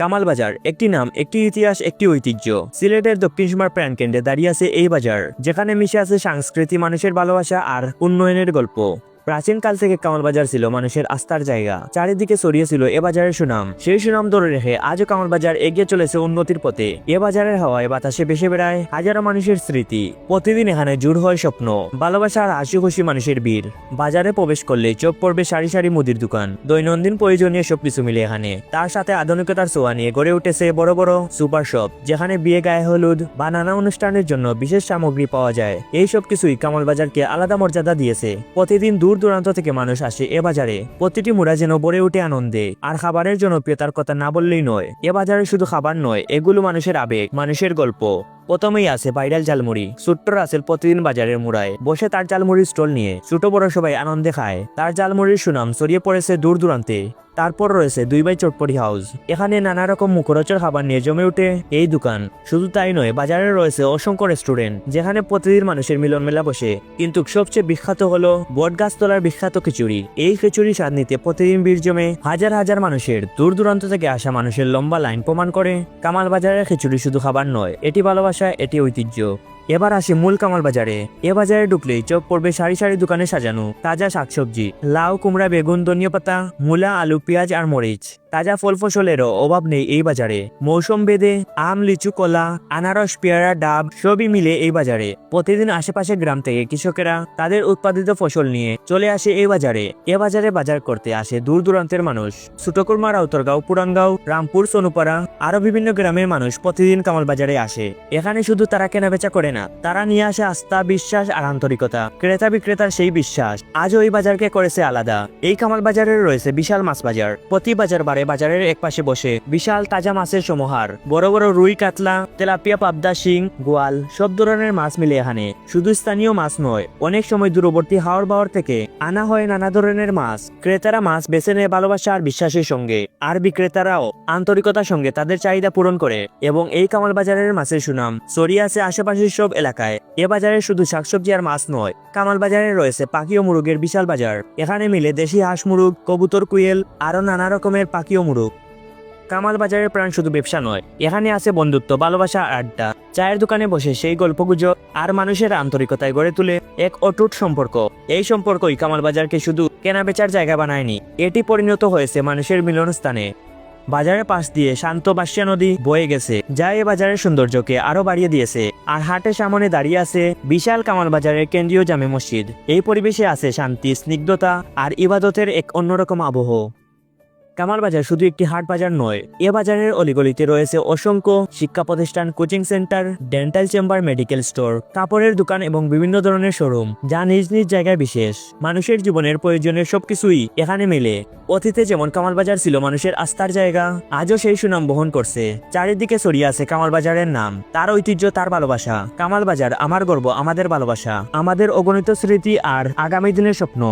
কামাল বাজার, একটি নাম, একটি ইতিহাস, একটি ঐতিহ্য। সিলেটের দক্ষিণ সীমার প্রাণকেন্দ্রে দাঁড়িয়ে আছে এই বাজার, যেখানে মিশে আছে সংস্কৃতি মানুষের ভালোবাসা আর উন্নয়নের গল্প। প্রাচীনকাল থেকে কামাল বাজার ছিল মানুষের আস্থার জায়গা। চারিদিকে ছড়িয়ে ছিল এ বাজারের সুনাম। সেই সুনাম ধরে রেখে আজও কামাল বাজার এগিয়ে চলেছে উন্নতির পথে। এ বাজারের হাওয়ায় বাতাসে ভেসে বেড়ায় হাজারো মানুষের স্মৃতি। প্রতিদিন এখানে জুড় হয় স্বপ্ন, ভালোবাসা আর হাসি খুশি মানুষের ভিড়। বাজারে প্রবেশ করলে চোখ পড়বে সারি সারি মুদির দোকান। দৈনন্দিন প্রয়োজনীয় সবকিছু মিলে এখানে। তার সাথে আধুনিকতার ছোঁয়া নিয়ে গড়ে উঠেছে বড় বড় সুপার শপ, যেখানে বিয়ে গায়ে হলুদ বা নানা অনুষ্ঠানের জন্য বিশেষ সামগ্রী পাওয়া যায়। এই সব কিছুই কামাল বাজারকে আলাদা মর্যাদা দিয়েছে। প্রতিদিন দূর দূরান্ত থেকে মানুষ আসে এ বাজারে। প্রতিটি মুড়া যেন ভরে উঠে আনন্দে। আর খাবারের জনপ্রিয়তার কথা না বললেই নয়, এ বাজারে শুধু খাবার নয়, এগুলো মানুষের আবেগ, মানুষের গল্প। প্রথমেই আছে ভাইরাল ঝালমুড়ি ছোট্ট রাসেল প্রতিদিন বাজারের মুড়ায়। বসে তার ঝালমুড়ির স্টল নিয়ে, ছোট বড় সবাই আনন্দে খায়। তার ঝালমুড়ির সুনাম ছড়িয়ে পড়েছে দূর দূরান্তে। তারপর রয়েছে দুই বাই চটপটি হাউস। এখানে নানা রকম মুখরোচর খাবার নিয়ে জমে ওঠে এই দোকান। শুধু তাই নয়, বাজারে রয়েছে অসংখ্য রেস্টুরেন্ট, যেখানে প্রতিদিন মানুষের মিলন মেলা বসে। কিন্তু সবচেয়ে বিখ্যাত হলো বটগাছতলার বিখ্যাত খিচুড়ি। এই খিচুড়ি স্বাদ নিতে প্রতিদিন ভিড় জমে হাজার হাজার মানুষের। দূর দূরান্ত থেকে আসা মানুষের লম্বা লাইন প্রমাণ করে, কামাল বাজারের খিচুড়ি শুধু খাবার নয়, এটি ভালোবাসা এটি ঐতিহ্য। এবার আসি মূল কামাল বাজারে। এ বাজারে ঢুকলেই চোখ পড়বে সারি সারি দোকানে সাজানো, তাজা শাকসবজি, লাউ, কুমড়া, বেগুন, ধনিয়া পাতা, মূলা, আলু, পেঁয়াজ আর মরিচ। তাজা ফল ফসলেরও অভাব নেই এই বাজারে। মৌসুম বেদে আম, লিচু, কলা, আনারস, পেয়ারা, ডাব সবই মিলে এই বাজারে। প্রতিদিন আশেপাশে গ্রাম থেকে কৃষকেরা তাদের উৎপাদিত ফসল নিয়ে চলে আসে এই বাজারে। এ বাজারে বাজার করতে আসে দূর দূরান্তের মানুষ। ছোটকুরমা, রাউতরগাঁও, পুরানগাঁও, রামপুর, সোনুপাড়া আরও বিভিন্ন গ্রামের মানুষ প্রতিদিন কামাল বাজারে আসে। এখানে শুধু তারা কেনাবেচা করে না, তারা নিয়ে আসে আস্থা, বিশ্বাস আর আন্তরিকতা। ক্রেতা বিক্রেতার সেই বিশ্বাস, আজও এই বাজারকে করেছে আলাদা। এই কামাল বাজারে রয়েছে বিশাল মাছ বাজার। প্রতি বাজার বারে বাজারের এক পাশে বসে বিশাল তাজা মাছের সমাহার। বড় বড় রুই কাতলা, তেলাপিয়া, পাবদা, শিং, গোয়াল সব ধরনের মাছ মিলে এখানে। শুধু স্থানীয় মাছ নয়, অনেক সময় দূরবর্তী হাওড় বাওয়ার থেকে আনা হয় নানা ধরনের মাছ। ক্রেতারা মাছ বেছে নেয় ভালোবাসা আর বিশ্বাসের সঙ্গে। আর বিক্রেতারাও আন্তরিকতার সঙ্গে তাদের চাহিদা পূরণ করে এবং এই কামাল বাজারের মাছের সুনাম। ছড়িয়ে আছে আশেপাশের সব এলাকায়। এ বাজারে শুধু শাকসবজি আর মাছ নয়, কামাল বাজারে রয়েছে পাখি ও মুরগের বিশাল বাজার। এখানে মিলে দেশি হাঁস, মুরগ, কবুতর, কুয়েল আরও নানা রকমের পাখি ও মুরগ কামাল বাজারের প্রাণ শুধু ব্যবসা নয়, এখানে আছে বন্ধুত্ব, ভালোবাসা, আড্ডা। চায়ের দোকানে বসে সেই গল্পগুজব আর মানুষের আন্তরিকতায় গড়ে তুলে এক অটুট সম্পর্ক। এই সম্পর্কই কামাল বাজারকে শুধু কেনা বেচার জায়গা বানায়নি, এটি পরিণত হয়েছে মানুষের মিলনস্থানে। বাজারের পাশ দিয়ে শান্ত বাসিয়া নদী বয়ে গেছে, যা এ বাজারের সৌন্দর্যকে আরও বাড়িয়ে দিয়েছে। আর হাটের সামনে দাঁড়িয়ে আছে বিশাল কামাল বাজারের কেন্দ্রীয় জামে মসজিদ। এই পরিবেশে আছে শান্তি, স্নিগ্ধতা আর ইবাদতের এক অন্যরকম আবহ। কামাল বাজার শুধু একটি হাট বাজার নয়, এ বাজারের অলিগলিতে রয়েছে অসংখ্য শিক্ষা প্রতিষ্ঠান, coaching centre, dental chamber, medical store, কাপড়ের দোকান এবং বিভিন্ন ধরনের শোরুম, যা নিজ নিজ জায়গায় বিশেষ। মানুষের জীবনের প্রয়োজনের সবকিছুই এখানে মেলে। অতীতে যেমন কামাল বাজার ছিল মানুষের আস্থার জায়গা, আজও সেই সুনাম বহন করছে। চারিদিকে ছড়িয়ে আছে কামাল বাজারের নাম, তার ঐতিহ্য, তার ভালোবাসা। কামাল বাজার আমার গর্ব, আমাদের ভালোবাসা, আমাদের অগণিত স্মৃতি আর আগামী দিনের স্বপ্ন।